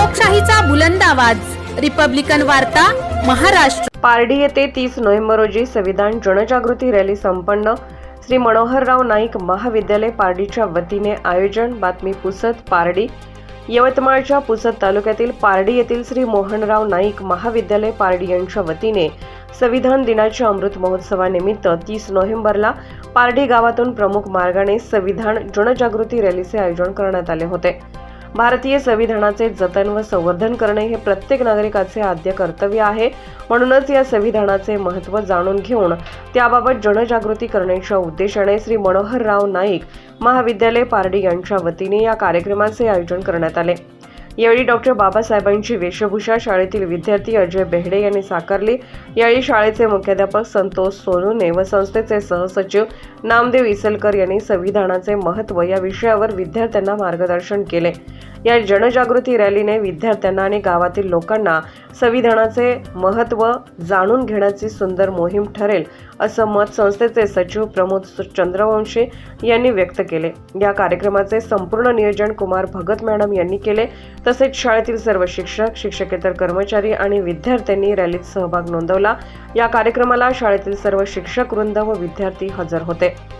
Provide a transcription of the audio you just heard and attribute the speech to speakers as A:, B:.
A: लोकशाहीचा बुलंद आवाज. रिपब्लिकन वार्ता महाराष्ट्र.
B: पारडी येथे तीस नोव्हेंबर रोजी संविधान जनजागृती रॅली संपन्न. श्री मनोहरराव नाईक महाविद्यालय पारडीच्या वतीने आयोजन. बातमी पुसत पारडी. यवतमाळच्या पुसद तालुक्यातील पारडी येथील श्री मोहनराव नाईक महाविद्यालय पारडी यांच्या वतीने संविधान दिनाच्या अमृत महोत्सवानिमित्त तीस नोव्हेंबरला पारडी गावातून प्रमुख मार्गाने संविधान जनजागृती रॅलीचे आयोजन करण्यात आले होते. भारतीय संविधानाचे जतन व संवर्धन करणे हे प्रत्येक नागरिकाचे आद्य कर्तव्य आहे. म्हणूनच या संविधानाचे महत्त्व जाणून घेऊन त्याबाबत जनजागृती करण्याच्या उद्देशाने श्री मनोहरराव नाईक महाविद्यालय पारडी यांच्या वतीने या कार्यक्रमाचे आयोजन करण्यात आले. यावेळी डॉक्टर बाबासाहेबांची वेशभूषा शाळेतील विद्यार्थी अजय बेहडे यांनी साकारली. यावेळी शाळेचे मुख्याध्यापक संतोष सोनूने व संस्थेचे सहसचिव नामदेव इसलकर यांनी संविधानाचे महत्त्व या विषयावर विद्यार्थ्यांना मार्गदर्शन केले. या जनजागृती रॅलीने विद्यार्थ्यांना आणि गावातील लोकांना संविधानाचे महत्त्व जाणून घेण्याची सुंदर मोहीम ठरेल असं मत संस्थेचे सचिव प्रमोद चंद्रवंशी यांनी व्यक्त केले. या कार्यक्रमाचे संपूर्ण नियोजन कुमार भगत मॅडम यांनी केले. तसेच शाळेतील सर्व शिक्षक शिक्षकेतर कर्मचारी आणि विद्यार्थ्यांनी रॅलीत सहभाग नोंदवला. या कार्यक्रमाला शाळेतील सर्व शिक्षक वृंद व विद्यार्थी हजर होते.